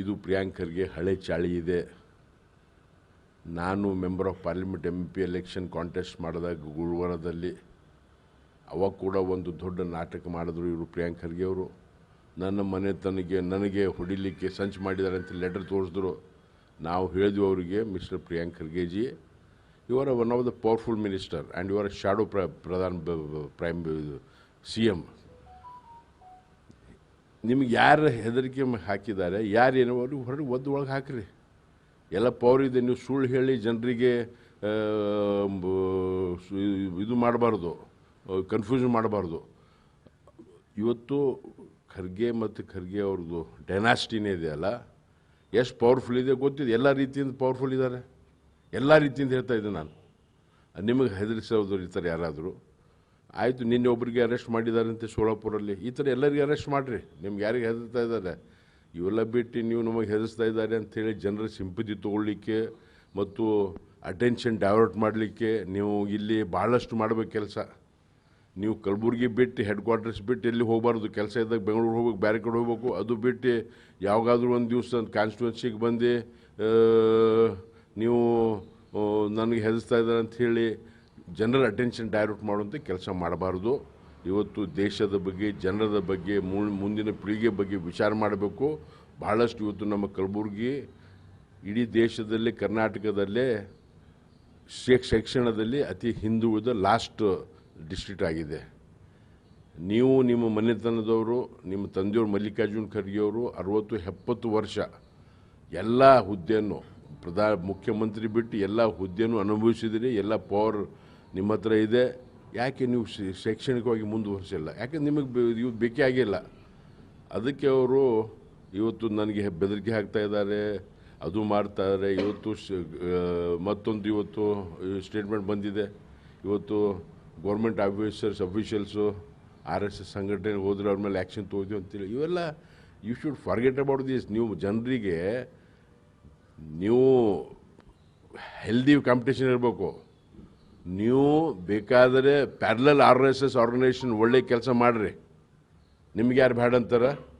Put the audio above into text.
ಇದು ಪ್ರಿಯಾಂಕರ್ಗೆ ಹಳೆ ಚಾಳಿ ಇದೆ. ನಾನು member of parliament M P election contest ಮಾಡಿದಾಗ ಗುರುವಾರದಲ್ಲಿ ಅವಾಗ ಕೂಡ ಒಂದು ದೊಡ್ಡ ನಾಟಕ ಮಾಡಿದ್ರು ಇವರು ಪ್ರಿಯಾಂಕರ್ಗೆ ಅವರು. ನನ್ನ ಮನೆ ತನಗೆ ನನಗೆ ಹೊಡಿಲಿಕ್ಕೆ ಸಂಚು ಮಾಡಿದ್ದಾರೆ ಅಂತ ಲೆಟರ್ ತೋರಿಸಿದ್ರು. ನಾವು ಹೇಳಿದ್ವಿ ಅವರಿಗೆ ಮಿಸ್ಟರ್ ಪ್ರಿಯಾಂಕ್ ಖರ್ಗೆಜಿ you are one of the powerful minister and you are shadow ಪ್ರ ಪ್ರಧಾನ ಪ್ರೈಮ್ ಸಿ ಎಂ ನಿಮ್ಗೆ ಯಾರು ಹೆದರಿಕೆ ಹಾಕಿದ್ದಾರೆ, ಯಾರು ಏನೋ ಅವರು ಹೊರಗೆ ಒದ್ದು ಒಳಗೆ ಹಾಕ್ರಿ. ಎಲ್ಲ ಪವರ್ ಇದೆ ನೀವು ಸುಳ್ಳು ಹೇಳಿ ಜನರಿಗೆ ಇದು ಮಾಡಬಾರ್ದು ಕನ್ಫ್ಯೂಷನ್ ಮಾಡಬಾರ್ದು. ಇವತ್ತು ಖರ್ಗೆ ಮತ್ತು ಖರ್ಗೆ ಅವ್ರದ್ದು ಡೈನಾಸ್ಟಿನೇ ಇದೆಯಲ್ಲ ಎಷ್ಟು ಪವರ್ಫುಲ್ ಇದೆ ಗೊತ್ತಿದೆ, ಎಲ್ಲ ರೀತಿಯಿಂದ ಪವರ್ಫುಲ್ ಇದ್ದಾರೆ ಎಲ್ಲ ರೀತಿಯಿಂದ ಹೇಳ್ತಾ ಇದ್ದೆ ನಾನು. ನಿಮಗೆ ಹೆದರಿಸೋದು ಇರ್ತಾರೆ ಯಾರಾದರೂ ಆಯಿತು, ನಿನ್ನೆ ಒಬ್ಬರಿಗೆ ಅರೆಸ್ಟ್ ಮಾಡಿದಾರಂತೆ ಸೋಲಾಪುರಲ್ಲಿ. ಈ ಥರ ಎಲ್ಲರಿಗೆ ಅರೆಸ್ಟ್ ಮಾಡಿರಿ. ನಿಮ್ಗೆ ಯಾರಿಗೆ ಹೆದರ್ತಾ ಇದ್ದಾರೆ? ಇವೆಲ್ಲ ಬಿಟ್ಟು ನೀವು ನಮಗೆ ಹೆದರ್ಸ್ತಾ ಇದ್ದಾರೆ ಅಂಥೇಳಿ ಜನರ ಸಿಂಪತಿ ತೊಗೊಳ್ಳಿಕ್ಕೆ ಮತ್ತು ಅಟೆನ್ಷನ್ ಡೈವರ್ಟ್ ಮಾಡಲಿಕ್ಕೆ ನೀವು ಇಲ್ಲಿ ಭಾಳಷ್ಟು ಮಾಡಬೇಕು ಕೆಲಸ. ನೀವು ಕಲಬುರ್ಗಿ ಬಿಟ್ಟು ಹೆಡ್ ಕ್ವಾರ್ಟರ್ಸ್ ಬಿಟ್ಟು ಎಲ್ಲಿ ಹೋಗಬಾರ್ದು? ಕೆಲಸ ಇದ್ದಾಗ ಬೆಂಗಳೂರು ಹೋಗ್ಬೇಕು, ಬೇರೆ ಕಡೆ ಹೋಗ್ಬೇಕು. ಅದು ಬಿಟ್ಟು ಯಾವಾಗಾದ್ರೂ ಒಂದು ದಿವಸ ಕಾನ್ಸ್ಟಿಟ್ಯೂನ್ಸಿಗೆ ಬಂದು ನೀವು ನನಗೆ ಹೆದರ್ಸ್ತಾ ಇದ್ದಾರೆ ಅಂತ ಹೇಳಿ ಜನರ ಅಟೆನ್ಷನ್ ಡೈರೆಕ್ಟ್ ಮಾಡುವಂಥ ಕೆಲಸ ಮಾಡಬಾರ್ದು. ಇವತ್ತು ದೇಶದ ಬಗ್ಗೆ, ಜನರದ ಬಗ್ಗೆ ಮುಂದಿನ ಪೀಳಿಗೆ ಬಗ್ಗೆ ವಿಚಾರ ಮಾಡಬೇಕು. ಭಾಳಷ್ಟು ಇವತ್ತು ನಮ್ಮ ಕಲಬುರಗಿ, ಇಡೀ ದೇಶದಲ್ಲಿ, ಕರ್ನಾಟಕದಲ್ಲೇ ಶಿಕ್ಷಣದಲ್ಲಿ ಅತಿ ಹಿಂದುಳಿದ ಲಾಸ್ಟ್ ಡಿಸ್ಟ್ರಿಕ್ಟ್ ಆಗಿದೆ. ನೀವು ನಿಮ್ಮ ಮನೆತನದವರು, ನಿಮ್ಮ ತಂದೆಯವರು ಮಲ್ಲಿಕಾರ್ಜುನ್ ಖರ್ಗೆಯವರು ಅರವತ್ತು, ಎಪ್ಪತ್ತು ವರ್ಷ ಎಲ್ಲ ಹುದ್ದೆಯನ್ನು ಪ್ರಧಾ ಮುಖ್ಯಮಂತ್ರಿ ಬಿಟ್ಟು ಎಲ್ಲ ಹುದ್ದೆಯನ್ನು ಅನುಭವಿಸಿದಿರಿ, ಎಲ್ಲ ಪವರ್ ನಿಮ್ಮ ಹತ್ರ ಇದೆ. ಯಾಕೆ ನೀವು ಶೈಕ್ಷಣಿಕವಾಗಿ ಮುಂದುವರಿಸಿಲ್ಲ? ಯಾಕೆ ನಿಮಗೆ ಇವು ಬೇಕೇ ಆಗಿಲ್ಲ? ಅದಕ್ಕೆ ಅವರು ಇವತ್ತು ನನಗೆ ಬೆದರಿಕೆ ಹಾಕ್ತಾ ಇದ್ದಾರೆ. ಅದು ಮಾಡ್ತಾ ಇದ್ದಾರೆ ಇವತ್ತು ಮತ್ತೊಂದು ಇವತ್ತು ಸ್ಟೇಟ್ಮೆಂಟ್ ಬಂದಿದೆ. ಇವತ್ತು government officers, officials, R S S ಸಂಘಟನೆ ಹೋದ್ರೆ ಅವ್ರ ಮೇಲೆ ಆ್ಯಕ್ಷನ್ ತೊಗೊತೀವಿ ಅಂತೇಳಿ ಇವೆಲ್ಲ you should forget about this. ನೀವು ಜನರಿಗೆ, ನೀವು ಹೆಲ್ದಿ ಕಾಂಪಿಟೇಷನ್ ಇರಬೇಕು. ನೀವು ಬೇಕಾದರೆ parallel R S S organisation ಒಳ್ಳೆ ಕೆಲಸ ಮಾಡಿರಿ. ನಿಮ್ಗೆ ಯಾರು ಬೇಡ ಅಂತಾರೆ